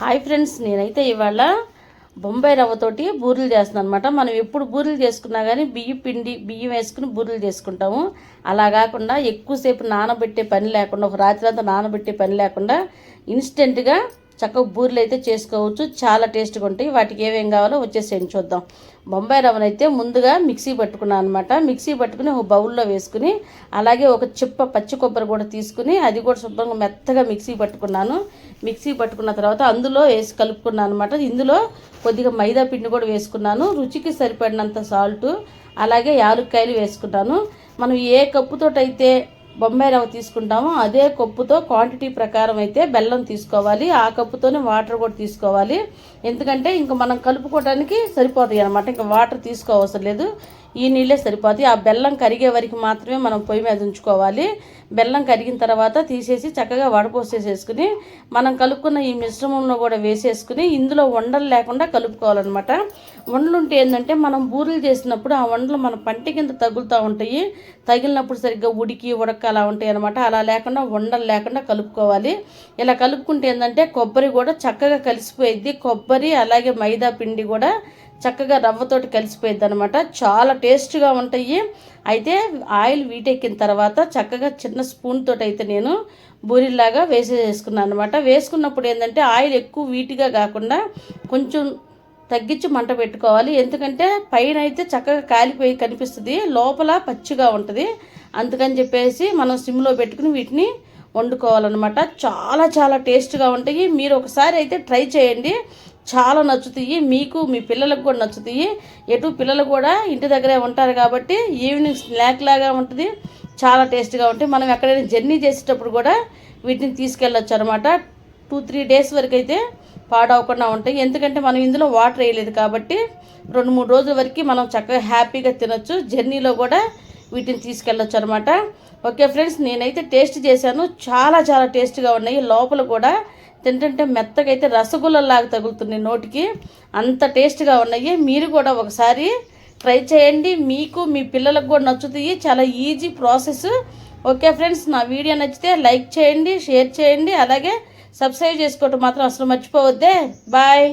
Hi friends నేనైతే ఇవాళ బొంబాయి రవ్వతోటి బూరెలు చేస్తున్నాను అనమాట మనం ఎప్పుడు బూరెలు చేసుకున్నా కానీ బియ్యం పిండి బియ్యం వేసుకుని బూరెలు చేసుకుంటాము. అలా కాకుండా ఎక్కువసేపు నానబెట్టే పని లేకుండా ఒక రాత్రి అంతా నానబెట్టే పని లేకుండా ఇన్స్టెంట్గా చక్కగా బూరెలు అయితే చేసుకోవచ్చు. చాలా టేస్ట్గా ఉంటాయి. వాటికి ఏమేం కావాలో వచ్చేసేయండి చూద్దాం. బొంబాయి రవ్వను అయితే ముందుగా మిక్సీ పట్టుకున్నాను అనమాట మిక్సీ పట్టుకుని ఒక బౌల్లో వేసుకుని అలాగే ఒక చిప్ప పచ్చి కొబ్బరి కూడా తీసుకుని అది కూడా శుభ్రంగా మెత్తగా మిక్సీ పట్టుకున్నాను. మిక్సీ పట్టుకున్న తర్వాత అందులో వేసి కలుపుకున్నాను అనమాట ఇందులో కొద్దిగా మైదా పిండి కూడా వేసుకున్నాను. రుచికి సరిపడినంత సాల్ట్ అలాగే యాలుక్కాయలు వేసుకున్నాను మనం ఏ కప్పుతోటైతే బొంబాయి రవ్వ తీసుకుంటామో అదే కప్పుతో క్వాంటిటీ ప్రకారం అయితే బెల్లం తీసుకోవాలి. ఆ కప్పుతోనే వాటర్ కూడా తీసుకోవాలి. ఎందుకంటే ఇంక మనం కలుపుకోవడానికి సరిపోతాయి అనమాట ఇంకా వాటర్ తీసుకోవసరం లేదు. ఈ నీళ్ళే సరిపోతాయి. ఆ బెల్లం కరిగే వరకు మాత్రమే మనం పొయ్యి మీద ఉంచుకోవాలి. బెల్లం కరిగిన తర్వాత తీసేసి చక్కగా వడపోసేసేసుకుని మనం కలుపుకున్న ఈ మిశ్రమంలో కూడా వేసేసుకుని ఇందులో వండలు లేకుండా కలుపుకోవాలన్నమాట. వండలు ఉంటే ఏంటంటే మనం బూరెలు చేసినప్పుడు ఆ వండలు మన పంటి కింద తగులుతూ ఉంటాయి. తగిలినప్పుడు సరిగ్గా ఉడికి ఉడక అలా ఉంటాయి అనమాట అలా లేకుండా వండలు లేకుండా కలుపుకోవాలి. ఇలా కలుపుకుంటే ఏంటంటే కొబ్బరి కూడా చక్కగా కలిసిపోయిద్ది. కొబ్బరి అలాగే మైదా పిండి కూడా చక్కగా రవ్వతోటి కలిసిపోయింది అనమాట చాలా టేస్ట్గా ఉంటాయి. అయితే ఆయిల్ వీటెక్కిన తర్వాత చక్కగా చిన్న స్పూన్ తోటి అయితే నేను బూరిలాగా వేసేసుకున్నాను అనమాట వేసుకున్నప్పుడు ఏంటంటే ఆయిల్ ఎక్కువ వీటిగా కాకుండా కొంచెం తగ్గించి మంట పెట్టుకోవాలి. ఎందుకంటే పైన అయితే చక్కగా కాలిపోయి కనిపిస్తుంది. లోపల పచ్చిగా ఉంటుంది. అందుకని చెప్పేసి మనం సిమ్లో పెట్టుకుని వీటిని వండుకోవాలన్నమాట. చాలా చాలా టేస్ట్గా ఉంటాయి. మీరు ఒకసారి అయితే ట్రై చేయండి. చాలా నచ్చుతాయి. మీకు మీ పిల్లలకు కూడా నచ్చుతాయి. ఎటు పిల్లలు కూడా ఇంటి దగ్గరే ఉంటారు కాబట్టి ఈవినింగ్ స్నాక్ లాగా ఉంటుంది. చాలా టేస్ట్గా ఉంటాయి. మనం ఎక్కడైనా జర్నీ చేసేటప్పుడు కూడా వీటిని తీసుకెళ్ళొచ్చు అనమాట టూ త్రీ డేస్ వరకు అయితే పాడవకుండా ఉంటాయి. ఎందుకంటే మనం ఇందులో వాటర్ వేయలేదు కాబట్టి రెండు మూడు రోజుల వరకు మనం చక్కగా హ్యాపీగా తినొచ్చు. జర్నీలో కూడా వీటిని తీసుకెళ్ళొచ్చు అనమాట ఓకే ఫ్రెండ్స్ నేనైతే టేస్ట్ చేశాను. చాలా చాలా టేస్ట్గా ఉన్నాయి. లోపల కూడా తింటుంటే మెత్తగా అయితే రసగుల్లలాగా తగులుతున్నాయి నోటికి. అంత టేస్ట్గా ఉన్నాయి. మీరు కూడా ఒకసారి ట్రై చేయండి. మీకు మీ పిల్లలకు కూడా నచ్చుతాయి. చాలా ఈజీ ప్రాసెస్. ఓకే ఫ్రెండ్స్ నా వీడియో నచ్చితే లైక్ చేయండి షేర్ చేయండి. అలాగే సబ్స్క్రైబ్ చేసుకోవటం మాత్రం అసలు మర్చిపోవద్దే. బాయ్.